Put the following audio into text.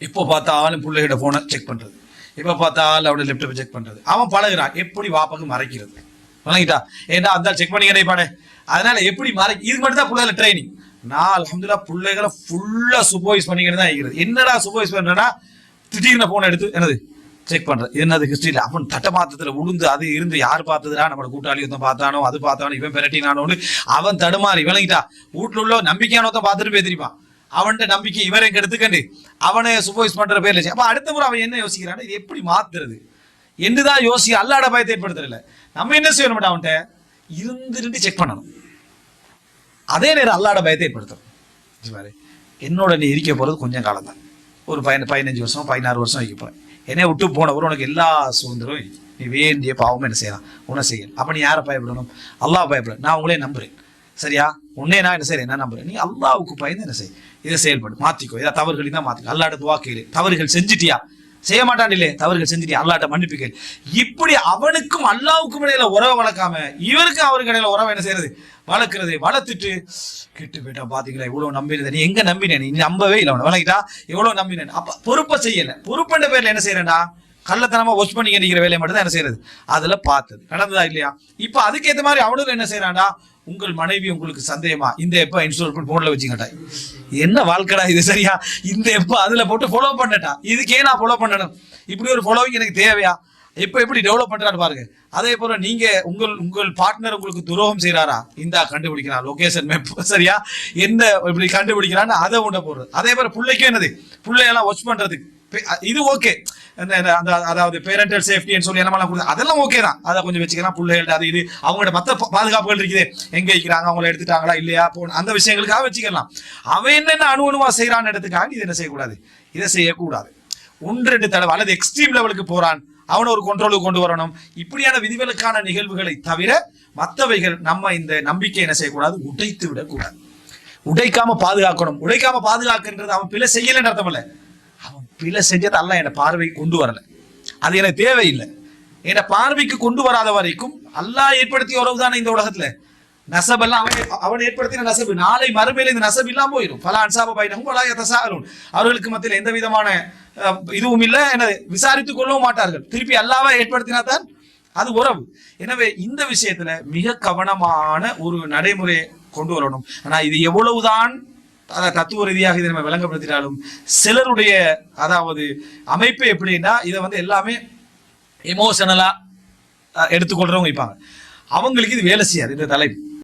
இப்போ பார்த்தாலும் பிள்ளைகிட்ட போனை செக் பண்றது. இப்போ பார்த்தாலும் அவனோட லேப்டாப்பை செக் பண்றது. அவன் பழகுறான். எப்படி வாப்பாக்கு மறைக்கிறது? வணங்கிட்டா ஏன்னா அந்த செக் பண்ணிக்கிறே பாடே அதனால எப்படி மறை இது மட்டும் தான் பிள்ளைகள ட்ரைனிங் நான் அலமதுல்லா பிள்ளைகளை ஃபுல்லா சூப்பர்வைஸ் பண்ணிக்கிட்டு தான் இருக்கிறது. என்னடா சூப்பர்வைஸ் பண்ணனா திடீர்னு போனை எடுத்து என்னது? செக் பண்ணுறது என்னது ஹிஸ்டரியில் அவன் தட்டமாத்தத்துல உளுந்து அது இருந்து யார் பார்த்ததுடா? நம்ம கூட்டாளி ஒருத்தன் பார்த்தானோ அது பார்த்தானோ இவன் பெரட்டினானோன்னு அவன் தடுமாறி விளங்கிட்டா. வீட்டுல உள்ள நம்பிக்கையானவன் பார்த்துட்டு பேத்திருப்பான் அவன்கிட்ட நம்பிக்கை இவரை எடுத்துக்கண்டு. அவனை சூப்பர்வைஸ் பண்ற பேர்ல வச்சு. அப்ப அடுத்த முறை அவன் என்ன யோசிக்கிறான் இது எப்படி மாத்துறது? என்னதான் யோசி அல்லாட பயத்தை ஏற்படுத்துறல நம்ம என்ன செய்யணும் அவன்கிட்ட? இருந்து செக் பண்ணணும். அதே நேரம் அல்லாட பயத்தை ஏற்படுத்தணும். என்னோட நீ இருக்க போறது கொஞ்சம் காலம் தான் ஒரு பதின பதினஞ்சு வருஷம் பதினாறு வருஷம் வைக்க போறேன். என்னை விட்டு போனவரும் உனக்கு எல்லா சுதந்திரம் நீ வேண்டிய பாவமும் என்ன செய்யலாம்? உன்னை செய்யலாம் அப்ப நீ யாரை பயப்படணும்? அல்லாஹ் பயப்பட நான் உங்களே நம்புறேன். சரியா? உன்னே நான் என்ன செய்றேன்? என்ன நம்புறேன். நீ அல்லாவுக்கு பயந்து என்ன செய்? இதை செயல்படு. மாத்திக்கோ. இதை தவறுகள் தான் மாத்திக்கோ. அல்லாட்ட துவா கேளு. தவறுகள் செஞ்சிட்டியா? செய்ய மாட்டான் இல்லையே. தவறுகள் செஞ்சுட்டியா? அல்லாட்ட மன்னிப்பு கேள். இப்படி அவனுக்கும் அல்லாவுக்கும் இடையில உறவை வளர்க்காம இவருக்கும் அவருக்கு இடையில உறவை என்ன செய்யறது வளர்க்கறது. வளர்த்துட்டு கெட்டு போயிட்டா பாத்தீங்களா? இவ்வளவு நம்பினது நீ எங்க நம்பினே? நீ நம்பவே இல்லை அவனை. வளர்க்கிட்டா இவ்வளவு நம்பினேன். அப்ப பொறுப்பை செய்யல. பொறுப்புன்ற பேர்ல என்ன செய்யறேன்னா கள்ளத்தனமா ஒர்க் பண்ணி அடிக்கிற வேலையை மட்டும் தான் என்ன செய்யறது? அதுல பார்த்தது. நடந்ததா இல்லையா? இப்ப அதுக்கேத்த மாதிரி அவனுக்கு என்ன செய்யறான்டா உங்கள் மனைவி உங்களுக்கு சந்தேகமா? இந்த எப்ப இன்ஸ்டால் பண்ணி போன்ல வச்சுக்கட்டா? என்ன வாழ்க்கடா இது சரியா? இந்த எப்ப அதுல போட்டு ஃபாலோ பண்ணட்டா? இதுக்கே நான் ஃபாலோ பண்ணணும். இப்படி ஒரு ஃபாலோவிங் எனக்கு தேவையா? இப்ப எப்படி டெவலப் பண்றாரு பாருங்க. அதே போல நீங்க உங்கள் உங்கள் பார்ட்னர் உங்களுக்கு துரோகம் செய்யறாரா இந்தா கண்டுபிடிக்கிறான். லொகேஷன் மேப் சரியா? என்ன இப்படி கண்டுபிடிக்கிறான்னு அதை உண்ட போடுறது. அதே போல பிள்ளைக்கும் என்னது? பிள்ளையெல்லாம் வாட்ச் பண்றதுக்கு. இது ஓகே அதாவது பேரண்டல் சேஃப்டின்னு சொல்லி என்ன கொடுத்து அதெல்லாம் ஓகே தான். அதை கொஞ்சம் வச்சுக்கலாம். பிள்ளைகள்ட்ட அது இது. அவங்களோட மத்த பாதுகாப்புகள் இருக்குது. எங்க வைக்கிறாங்க அவங்கள எடுத்துட்டாங்களா? இல்லையா? போ அந்த விஷயங்களுக்காக வச்சுக்கலாம். அவன் என்னென்ன அணு அணுவா செய்யறான்னு எடுத்துக்காக இது என்ன செய்யக்கூடாது? இதை செய்யக்கூடாது. ஒன்று ரெண்டு தடவை அல்லது எக்ஸ்ட்ரீம் லெவலுக்கு போறான். அவனை ஒரு கண்ட்ரோலுக்கு கொண்டு வரணும். இப்படியான விதிவிலக்கான நிகழ்வுகளை தவிர மற்றவைகள் நம்ம இந்த நம்பிக்கை என்ன செய்யக்கூடாது? உடைத்து விடக்கூடாது. உடைக்காம பாதுகாக்கணும். உடைக்காம பாதுகாக்கின்றது அவன் பிள்ளை செய்யலன்னு அர்த்தம் இல்லை. பிழை செஞ்சது அல்ல என் பார்வைக்கு கொண்டு வரல. அது எனக்கு தேவையில்லை. என்னை பார்வைக்கு கொண்டு வராத வரைக்கும் அல்லாஹ் ஏற்படுத்திய உறவு தானே இந்த உலகத்துல? நசபெல்லாம் அவன் அவன் ஏற்படுத்தின நசபு. நாளை மறுமையில இந்த நசபு இல்லாம போயிடும் பல அன்சாப பயணமும் பல யதசாலும் அவர்களுக்கு மத்தியில் எந்த விதமான இதுவும் இல்லை என விசாரித்துக் கொள்ளவும் மாட்டார்கள். திருப்பி அல்லாவா ஏற்படுத்தினா தான் அது உறவு. எனவே இந்த விஷயத்துல மிக கவனமான ஒரு நடைமுறையை கொண்டு வரணும். ஆனா இது எவ்வளவுதான் தத்துவ ரீதியாக இதை நம்ம விளங்கப்படுத்தினாலும் சிலருடைய அதாவது அமைப்பு எப்படின்னா இதை வந்து எல்லாமே எமோஷனலாக எடுத்துக்கொள்றவங்க வைப்பாங்க அவங்களுக்கு இது வேலை செய்யாது இந்த தலைப்பு.